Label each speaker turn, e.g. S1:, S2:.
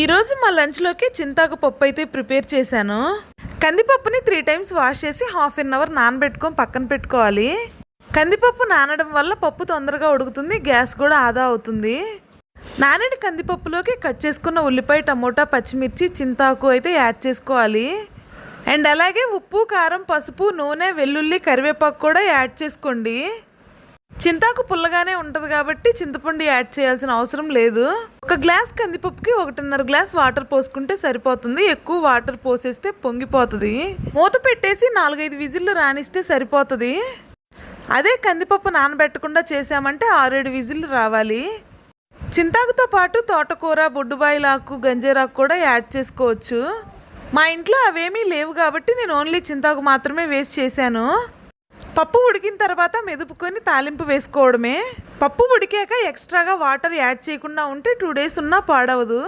S1: ఈరోజు మా లంచ్లోకి చింతాకు పప్పు అయితే ప్రిపేర్ చేశాను. కందిపప్పుని త్రీ టైమ్స్ వాష్ చేసి హాఫ్ అన్ అవర్ నానబెట్టుకొని పక్కన పెట్టుకోవాలి. కందిపప్పు నానడం వల్ల పప్పు తొందరగా ఉడుకుతుంది గ్యాస్ కూడా ఆదా అవుతుంది. నానటి కందిపప్పులోకి కట్ చేసుకున్న ఉల్లిపాయ టమోటా పచ్చిమిర్చి చింతాకు అయితే యాడ్ చేసుకోవాలి. అండ్ అలాగే ఉప్పు కారం పసుపు నూనె వెల్లుల్లి కరివేపాకు కూడా యాడ్ చేసుకోండి. చింతాకు పుల్లగానే ఉంటుంది కాబట్టి చింతపండు యాడ్ చేయాల్సిన అవసరం లేదు. ఒక గ్లాస్ కందిపప్పుకి ఒకటిన్నర గ్లాస్ వాటర్ పోసుకుంటే సరిపోతుంది. ఎక్కువ వాటర్ పోసేస్తే పొంగిపోతుంది. మూత పెట్టేసి నాలుగైదు విజిల్లు రానిస్తే సరిపోతుంది. అదే కందిపప్పు నానబెట్టకుండా చేసామంటే ఆరేడు విజిల్లు రావాలి. చింతాకుతో పాటు తోటకూర బొడ్డుబాయిలాకు గంజేరాకు కూడా యాడ్ చేసుకోవచ్చు. మా ఇంట్లో అవేమీ లేవు కాబట్టి నేను ఓన్లీ చింతాకు మాత్రమే వేస్ట్ చేశాను. పప్పు ఉడికిన తర్వాత మెదుపుకొని తాలింపు వేసుకోవడమే. పప్పు ఉడికాక ఎక్స్ట్రాగా వాటర్ యాడ్ చేయకుండా ఉంటే టూ డేస్ ఉన్నా పాడవదు.